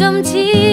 จน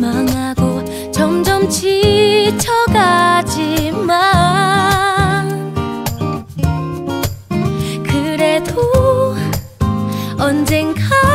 망하고 점점 지쳐가지만 그래도 언젠가